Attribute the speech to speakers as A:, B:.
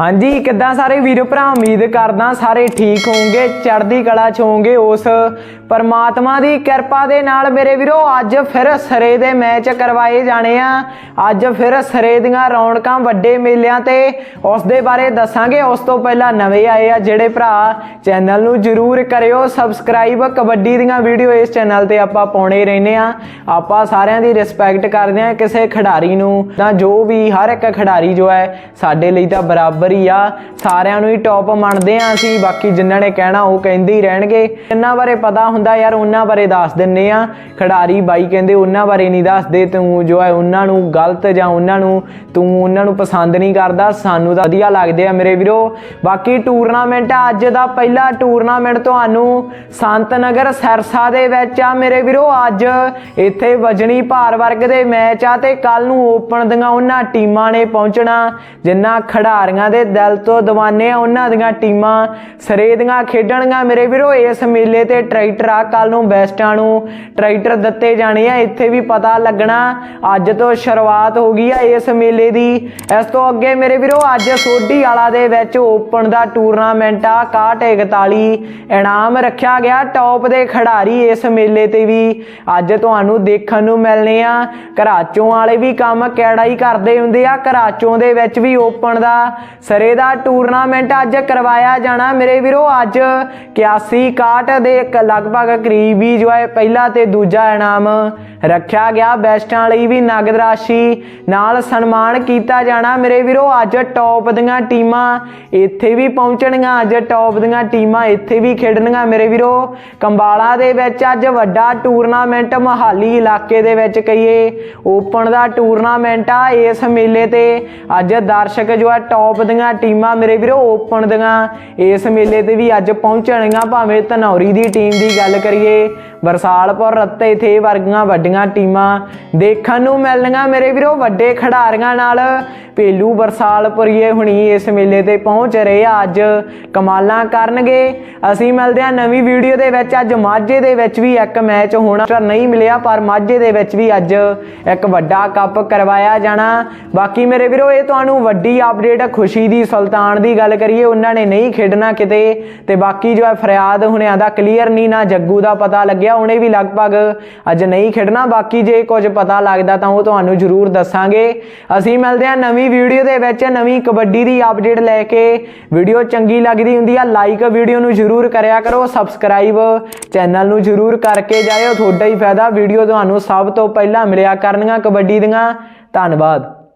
A: ਹਾਂਜੀ, ਕਿੱਦਾਂ ਸਾਰੇ ਵੀਰੋ ਭਰਾ? ਉਮੀਦ ਕਰਦਾ ਸਾਰੇ ਠੀਕ ਹੋਵੋਗੇ, ਚੜ੍ਹਦੀ ਕਲਾ ਚ ਹੋਵੋਗੇ ਉਸ ਪਰਮਾਤਮਾ ਦੀ ਕਿਰਪਾ ਦੇ ਨਾਲ। ਮੇਰੇ ਵੀਰੋ, ਅੱਜ ਫਿਰ ਸਰੇ ਦੇ ਮੈਚ ਕਰਵਾਏ ਜਾਣੇ ਆ। ਅੱਜ ਫਿਰ ਸਰੇ ਦੀਆਂ ਰੌਣਕਾਂ, ਵੱਡੇ ਮੇਲਿਆਂ ਤੇ ਉਸ ਦੇ ਬਾਰੇ ਦੱਸਾਂਗੇ। ਉਸ ਤੋਂ ਪਹਿਲਾਂ ਨਵੇਂ ਆਏ ਆ ਜਿਹੜੇ ਭਰਾ, ਚੈਨਲ ਨੂੰ ਜਰੂਰ ਕਰਿਓ ਸਬਸਕ੍ਰਾਈਬ। ਕਬੱਡੀ ਦੀਆਂ ਵੀਡੀਓ ਇਸ ਚੈਨਲ ਤੇ ਆਪਾਂ ਪਾਉਣੇ ਰਹਿੰਦੇ ਆ। ਆਪਾਂ ਸਾਰਿਆਂ ਦੀ ਰਿਸਪੈਕਟ ਕਰਦੇ ਆ ਕਿਸੇ ਖਿਡਾਰੀ ਨੂੰ। ਤਾਂ ਜੋ ਵੀ ਹਰ ਇੱਕ ਖਿਡਾਰੀ ਜੋ ਹੈ, ਸਾਡੇ ਲਈ ਤਾਂ ਬਰਾਬਰ ਹੀ ਆ। ਸਾਰਿਆਂ ਨੂੰ ਹੀ ਟੌਪ ਮੰਨਦੇ ਆ ਅਸੀਂ। ਬਾਕੀ ਜਿਨ੍ਹਾਂ ਨੇ ਕਹਿਣਾ, ਉਹ ਕਹਿੰਦੇ ਹੀ ਰਹਿਣਗੇ। ਇਹਨਾਂ ਬਾਰੇ ਪਤਾ ਹੁੰਦਾ ਯਾਰ, ਉਹਨਾਂ ਬਾਰੇ ਦੱਸ ਦਿੰਨੇ ਆ। ਖਿਡਾਰੀ ਬਾਈ ਕਹਿੰਦੇ, ਉਹਨਾਂ ਬਾਰੇ ਨਹੀਂ ਦੱਸਦੇ। ਤੂੰ ਜੋ ਹੈ ਉਹਨਾਂ ਨੂੰ ਗਲਤ ਜਾਂ ਉਹਨਾਂ ਨੂੰ, ਤੂੰ ਉਹਨਾਂ ਨੂੰ ਪਸੰਦ ਨਹੀਂ ਕਰਦਾ। ਸਾਨੂੰ ਤਾਂ ਵਧੀਆ ਲੱਗਦੇ ਆ ਮੇਰੇ ਵੀਰੋ। ਬਾਕੀ ਟੂਰਨਾਮੈਂਟ ਆ, ਅੱਜ ਦਾ ਪਹਿਲਾ ਟੂਰਨਾਮੈਂਟ ਤੁਹਾਨੂੰ ਸੰਤ ਨਗਰ ਸਰਸਾ ਦੇ ਵਿੱਚ ਆ ਮੇਰੇ ਵੀਰੋ। ਅੱਜ ਇੱਥੇ ਵਜਣੀ ਭਾਰ ਵਰਗ ਦੇ ਮੈਚ ਆ ਤੇ ਕੱਲ ਨੂੰ ਓਪਨ ਦੀਆਂ ਉਹਨਾਂ ਟੀਮਾਂ ਨੇ ਪਹੁੰਚਣਾ। ਜਿਨ੍ਹਾਂ ਖਿਡਾਰੀਆਂ ਦੇ ਦਿਲ ਤੋਂ ਦੀਵਾਨੇ ਆ ਉਹਨਾਂ ਦੀਆਂ ਟੀਮਾਂ। ਸਰੇ ਦੀਆਂ ਖੇਡਣਗੀਆਂ ਮੇਰੇ ਵੀਰੋ, ਇਸ ਮੇਲੇ ਤੇ ਟਰੈਕਟਰ ਆ ਕੱਲ ਨੂੰ ਬੈਸਟਾਂ ਨੂੰ ਟਰੈਕਟਰ ਦਿੱਤੇ ਜਾਣੇ ਆ, ਇੱਥੇ ਵੀ ਪਤਾ ਲੱਗਣਾ। ਅੱਜ ਤੋਂ ਸ਼ੁਰੂਆਤ ਹੋ ਗਈ ਆ ਇਸ ਮੇਲੇ ਦੀ। ਇਸ ਤੋਂ ਅੱਗੇ ਮੇਰੇ ਵੀਰੋ, ਅੱਜ ਸੋਢੀ ਵਾਲਾ ਦੇ ਵਿੱਚ ਓਪਨ ਦਾ ਟੂਰਨਾਮੈਂਟ ਆ 6141 ਇਨਾਮ ਰੱਖਿਆ ਗਿਆ ਟੌਪ ਦੇ ਖਿਡਾਰੀ ਇਸ ਮੇਲੇ ਤੇ ਵੀ। ਅੱਜ ਤੁਹਾਨੂੰ ਦੇਖਣ ਨੂੰ ਮਿਲਨੇ ਆ। ਘਰਾਚੋਂ ਵਾਲੇ ਵੀ ਕੰਮ ਕਿਹੜਾ ਹੀ ਕਰਦੇ ਹੁੰਦੇ ਆ। ਘਰਾਚੋਂ ਦੇ ਵਿੱਚ ਵੀ ਓਪਨ ਦਾ ਸਰੇ ਦਾ ਟੂਰਨਾਮੈਂਟ ਅੱਜ ਕਰਵਾਇਆ ਜਾਣਾ। ਮੇਰੇ ਵੀਰੋ, ਅੱਜ 81 61 ਦੇ ਇੱਕ ਲਗਭਗ ਕਰੀਬ ਹੀ ਜੋ ਹੈ, ਪਹਿਲਾ ਤੇ ਦੂਜਾ ਇਨਾਮ ਰੱਖਿਆ ਗਿਆ ਬੈਸਟਾਂ ਲਈ ਵੀ ਨਗਦ ਰਾਸ਼ੀ। ਨਾਲ ਸਨਮਾਨ ਕੀਤਾ ਜਾਣਾ ਮੇਰੇ ਵੀਰੋ, ਅੱਜ ਟੌਪ ਦੀਆਂ ਟੀਮਾਂ ਇੱਥੇ ਵੀ ਪਹੁੰਚਣਗੀਆਂ, ਅੱਜ ਟੌਪ ਦੀਆਂ ਟੀਮਾਂ ਇੱਥੇ ਵੀ ਖੇਡਣਗੀਆਂ ਮੇਰੇ ਵੀਰੋ। ਕੰਬਾਲਾ ਦੇ ਵਿੱਚ ਅੱਜ ਵੱਡਾ ਟੂਰਨਾਮੈਂਟ ਮਹਾਲੀ ਇਲਾਕੇ ਦੇ ਵਿੱਚ ਕਹੀਏ। ਓਪਨ ਦਾ ਟੂਰਨਾਮੈਂਟ ਆ ਇਸ ਮੇਲੇ ਤੇ। ਅੱਜ ਦਰਸ਼ਕ ਜੋ ਆ ਟੌਪ ਦੀਆਂ ਟੀਮਾਂ ਮੇਰੇ ਵੀਰੋ ਓਪਨ ਦੀਆਂ ਇਸ ਮੇਲੇ ਤੇ ਵੀ ਅੱਜ ਪਹੁੰਚਣਗੀਆਂ, ਭਾਵੇਂ ਧਨੌਰੀ ਦੀ ਟੀਮ ਦੀ ਗੱਲ ਕਰੀਏ। ਬਰਸਾਲਪੁਰ ਅਤੇ ਥੇ ਵਰਗੀਆਂ ਵੱਡੀਆਂ ਟੀਮਾਂ ਦੇਖਣ ਨੂੰ ਮਿਲਣਗੀਆਂ ਮੇਰੇ ਵੀਰੋ ਵੱਡੇ ਖਿਡਾਰੀਆਂ ਨਾਲ ਭੇਲੂ ਬਰਸਾਲ ਪੁਰੀਏ ਹੁਣੀ ਇਸ ਮੇਲੇ ਤੇ ਪਹੁੰਚ ਰਹੇ ਆ ਅੱਜ। ਕਮਾਲਾਂ ਕਰਨਗੇ। ਅਸੀਂ ਮਿਲਦੇ ਆ ਨਵੀਂ ਵੀਡੀਓ ਦੇ ਵਿੱਚ। ਅੱਜ ਮਾਝੇ ਦੇ ਵਿੱਚ ਵੀ ਇੱਕ ਮੈਚ ਹੋਣਾ ਨਹੀਂ ਮਿਲਿਆ, ਪਰ ਮਾਝੇ ਦੇ ਵਿੱਚ ਵੀ ਅੱਜ ਇੱਕ ਵੱਡਾ ਕੱਪ ਕਰਵਾਇਆ ਜਾਣਾ। ਬਾਕੀ ਮੇਰੇ ਵੀਰੋ, ਇਹ ਤੁਹਾਨੂੰ ਵੱਡੀ ਅਪਡੇਟ ਖੁਸ਼ੀ ਦੀ, ਸੁਲਤਾਨ ਦੀ ਗੱਲ ਕਰੀਏ। ਉਹਨਾਂ ਨੇ ਨਹੀਂ ਖੇਡਣਾ ਕਿਤੇ। ਤੇ ਬਾਕੀ ਜੋ ਹੈ ਫਰਿਆਦ ਹੁਣਿਆਂ ਦਾ ਕਲੀਅਰ ਨਹੀਂ, ਨਾ ਜੱਗੂ ਦਾ ਪਤਾ ਲੱਗਿਆ, ਉਹਨੇ ਵੀ ਲਗਭਗ ਅੱਜ ਨਹੀਂ ਖੇਡਣਾ। ਬਾਕੀ ਜੇ ਕੁਝ ਪਤਾ ਲੱਗਦਾ ਤਾਂ ਉਹ ਤੁਹਾਨੂੰ ਜ਼ਰੂਰ ਦੱਸਾਂਗੇ। ਅਸੀਂ ਮਿਲਦੇ ਹਾਂ ਨਵੀਂ ਵੀਡੀਓ ਦੇ ਵਿੱਚ, ਨਵੀਂ ਕਬੱਡੀ ਦੀ ਅਪਡੇਟ ਲੈ ਕੇ ਵੀਡੀਓ ਚੰਗੀ ਲੱਗਦੀ ਹੁੰਦੀ ਆ ਲਾਈਕ ਵੀਡੀਓ ਨੂੰ ਜ਼ਰੂਰ ਕਰਿਆ ਕਰੋ ਸਬਸਕ੍ਰਾਈਬ ਚੈਨਲ ਨੂੰ ਜ਼ਰੂਰ ਕਰਕੇ ਜਾਇਓ। ਤੁਹਾਡਾ ਹੀ ਫਾਇਦਾ, ਵੀਡੀਓ ਤੁਹਾਨੂੰ ਸਭ ਤੋਂ ਪਹਿਲਾਂ ਮਿਲਿਆ ਕਰਨੀਆਂ ਕਬੱਡੀ ਦੀਆਂ। ਧੰਨਵਾਦ।